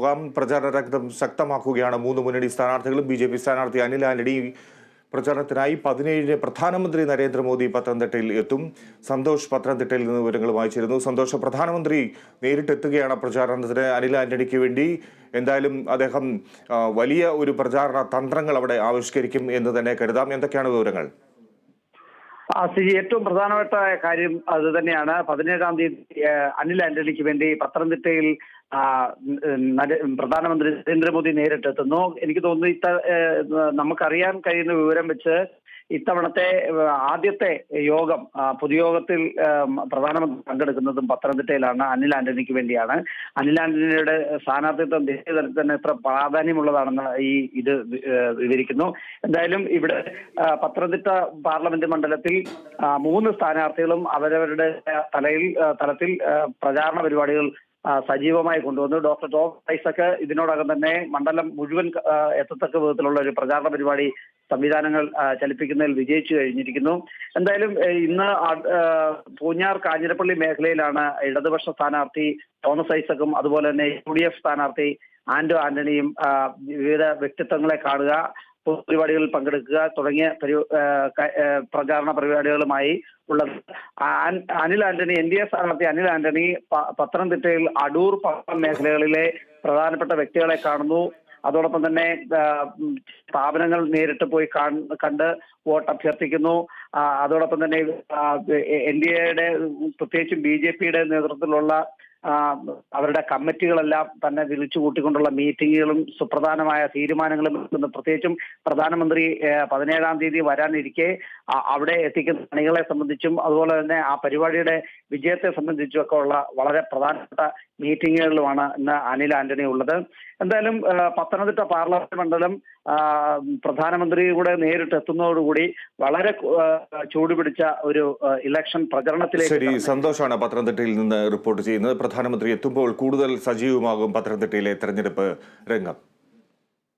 പോകാം പ്രചാരണ രംഗം ശക്തമാക്കുകയാണ്. മൂന്ന് മുന്നണി സ്ഥാനാർത്ഥികളും ബി ജെ പി സ്ഥാനാർത്ഥി അനിൽ ആന്റണി പ്രചാരണത്തിനായി പതിനേഴിന് പ്രധാനമന്ത്രി നരേന്ദ്രമോദി പത്തനംതിട്ടയിൽ എത്തും. സന്തോഷ് പത്തനംതിട്ടയിൽ നിന്ന് വിവരങ്ങൾ വായിച്ചിരുന്നു. സന്തോഷ് പ്രധാനമന്ത്രി നേരിട്ടെത്തുകയാണ് പ്രചാരണത്തിന് അനിൽ ആന്റണിക്ക് വേണ്ടി. എന്തായാലും അദ്ദേഹം വലിയ ഒരു പ്രചാരണ തന്ത്രങ്ങൾ അവിടെ ആവിഷ്കരിക്കും എന്ന് തന്നെ കരുതാം. എന്തൊക്കെയാണ് വിവരങ്ങൾ? സ്ഥിതി ഏറ്റവും പ്രധാനപ്പെട്ട കാര്യം അത് തന്നെയാണ്. പതിനേഴാം തീയതി അനിൽ ആന്റണിക്ക് വേണ്ടി പത്തനംതിട്ടയിൽ പ്രധാനമന്ത്രി നരേന്ദ്രമോദി നേരിട്ടെത്തുന്നു. എനിക്ക് തോന്നുന്നു ഇത്ത നമുക്കറിയാൻ കഴിയുന്ന വിവരം വെച്ച് ഇത്തവണത്തെ ആദ്യത്തെ യോഗം പൊതുയോഗത്തിൽ പ്രധാനമന്ത്രി പങ്കെടുക്കുന്നതും പത്തനംതിട്ടയിലാണ് അനിൽ ആന്റണിക്ക് വേണ്ടിയാണ്. അനിൽ ആന്റണിയുടെ സ്ഥാനാർത്ഥിത്വം ദേശീയ തലത്തിൽ തന്നെ എത്ര പ്രാധാന്യമുള്ളതാണെന്ന് ഈ ഇത് വിവരിക്കുന്നു. എന്തായാലും ഇവിടെ പത്തനംതിട്ട പാർലമെന്റ് മണ്ഡലത്തിൽ മൂന്ന് സ്ഥാനാർത്ഥികളും അവരവരുടെ തലയിൽ തലത്തിൽ പ്രചാരണ പരിപാടികൾ സജീവമായി കൊണ്ടുവന്നു. ഡോക്ടർ ടോം ഐസക്ക് ഇതിനോടകം തന്നെ മണ്ഡലം മുഴുവൻ എത്തത്തക്ക വിധത്തിലുള്ള ഒരു പ്രചാരണ പരിപാടി സംവിധാനങ്ങൾ ചലിപ്പിക്കുന്നതിൽ വിജയിച്ചു കഴിഞ്ഞിരിക്കുന്നു. എന്തായാലും ഇന്ന് പൂഞ്ഞാർ കാഞ്ഞിരപ്പള്ളി മേഖലയിലാണ് ഇടതുപക്ഷ സ്ഥാനാർത്ഥി തോമസ് ഐസക്കും അതുപോലെ തന്നെ യു ഡി എഫ് സ്ഥാനാർത്ഥി ആന്റോ ആന്റണിയും വിവിധ വ്യക്തിത്വങ്ങളെ കാണുക പരിപാടികളിൽ പങ്കെടുക്കുക തുടങ്ങിയ പ്രചാരണ പരിപാടികളുമായി ഉള്ളത്. Anil Antony N D A സ്ഥാനാർത്ഥി അനിൽ ആന്റണി പത്തനംതിട്ടയിൽ അടൂർ മേഖലകളിലെ പ്രധാനപ്പെട്ട വ്യക്തികളെ കാണുന്നു. അതോടൊപ്പം തന്നെ സ്ഥാപനങ്ങൾ നേരിട്ട് പോയി കാണ്- കണ്ട് വോട്ട് അഭ്യർത്ഥിക്കുന്നു അതോടൊപ്പം തന്നെ എൻ ഡി എയുടെ പ്രത്യേകിച്ചും ബി ജെ പിയുടെ നേതൃത്വത്തിലുള്ള അവരുടെ കമ്മിറ്റികളെല്ലാം തന്നെ വിളിച്ചു കൂട്ടിക്കൊണ്ടുള്ള മീറ്റിങ്ങുകളും സുപ്രധാനമായ തീരുമാനങ്ങളും പ്രത്യേകിച്ചും പ്രധാനമന്ത്രി പതിനേഴാം തീയതി വരാനിരിക്കെ അവിടെ എത്തിക്കുന്ന പണികളെ സംബന്ധിച്ചും അതുപോലെ തന്നെ ആ പരിപാടിയുടെ വിജയത്തെ സംബന്ധിച്ചും ഒക്കെ ഉള്ള വളരെ പ്രധാനപ്പെട്ട മീറ്റിങ്ങുകളിലുമാണ് ഇന്ന് അനിൽ ആന്റണി ഉള്ളത്. എന്തായാലും പത്തനംതിട്ട പാർലമെന്റ് മണ്ഡലം പ്രധാനമന്ത്രി കൂടെ നേരിട്ട് എത്തുന്നതോടുകൂടി വളരെ ചൂടുപിടിച്ച ഒരു ഇലക്ഷൻ പ്രചരണത്തിലേക്ക് സന്തോഷമാണ് പത്തനംതിട്ടയിൽ നിന്ന് റിപ്പോർട്ട് ചെയ്യുന്നത്. പ്രധാനമന്ത്രി എത്തുമ്പോൾ കൂടുതൽ സജീവമാകും പത്തനംതിട്ടയിലെ തെരഞ്ഞെടുപ്പ് രംഗം.